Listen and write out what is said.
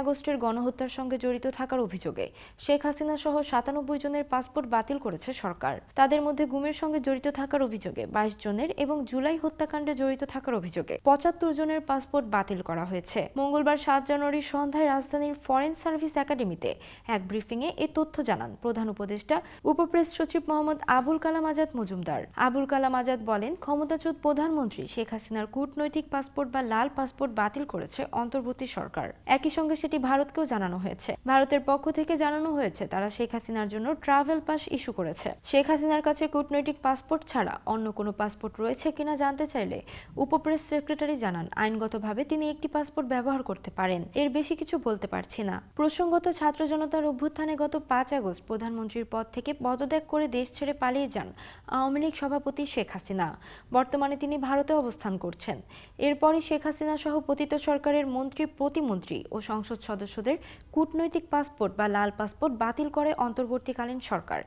আগস্টের গণহত্যার সঙ্গে জড়িত থাকার অভিযোগে শেখ হাসিনা সহ সাতানব্বই জনের পাসপোর্ট বাতিল করেছে সরকার। তাদের মধ্যে গুমের সঙ্গে জড়িত থাকার অভিযোগে বাইশ জনের এবং জুলাই হত্যাকাণ্ডে জড়িত থাকার অভিযোগে পঁচাত্তর জনের পাসপোর্ট বাতিল করা হয়েছে। মঙ্গলবার সাত জানুয়ারি সন্ধ্যায় রাজধানীর ফরেন সার্ভিস একাডেমিতে এক ব্রিফিংয়ে এ তথ্য জানান প্রধান উপদেষ্টা, উপপ্রেস সচিব মোহাম্মদ আবুল কালাম আজাদ মজুমদার। আবুল কালাম আজাদ বলেন, ক্ষমতাচ্যুত প্রধানমন্ত্রী শেখ হাসিনার কূটনৈতিক পাসপোর্ট বা লাল পাসপোর্ট বাতিল করেছে অন্তর্বর্তী সরকার। একই সঙ্গে সেটি ভারতকেও জানানো হয়েছে। ভারতের পক্ষ থেকে জানানো হয়েছে, তারা শেখ হাসিনার জন্য ট্রাভেল পাস ইস্যু করেছে। শেখ হাসিনার কাছে কূটনৈতিক পাসপোর্ট ছাড়া অন্য কোনো পাসপোর্ট রয়েছে কিনা জানতে চাইলে উপপ্রেস সেক্রেটারি জানান, আইনগতভাবে তিনি একটি পাসপোর্ট ব্যবহার করতে পারেন। এর বেশি কিছু বলতে পারছি না। প্রসঙ্গত ছাত্র জনতার অভ্যুত্থানে গত পাঁচ আগস্ট প্রধানমন্ত্রীর পদ থেকে পদত্যাগ করে দেশ ছেড়ে পালিয়ে যান আওয়ামী লীগ সভাপতি শেখ হাসিনা। বর্তমানে তিনি ভারতে অবস্থান করছেন। এরপরই শেখ হাসিনা সহ পতিত সরকারের মন্ত্রী, প্রতিমন্ত্রী ও সংসদ সদস্যদের কূটনৈতিক পাসপোর্ট বা লাল পাসপোর্ট বাতিল করে অন্তর্বর্তীকালীন সরকার।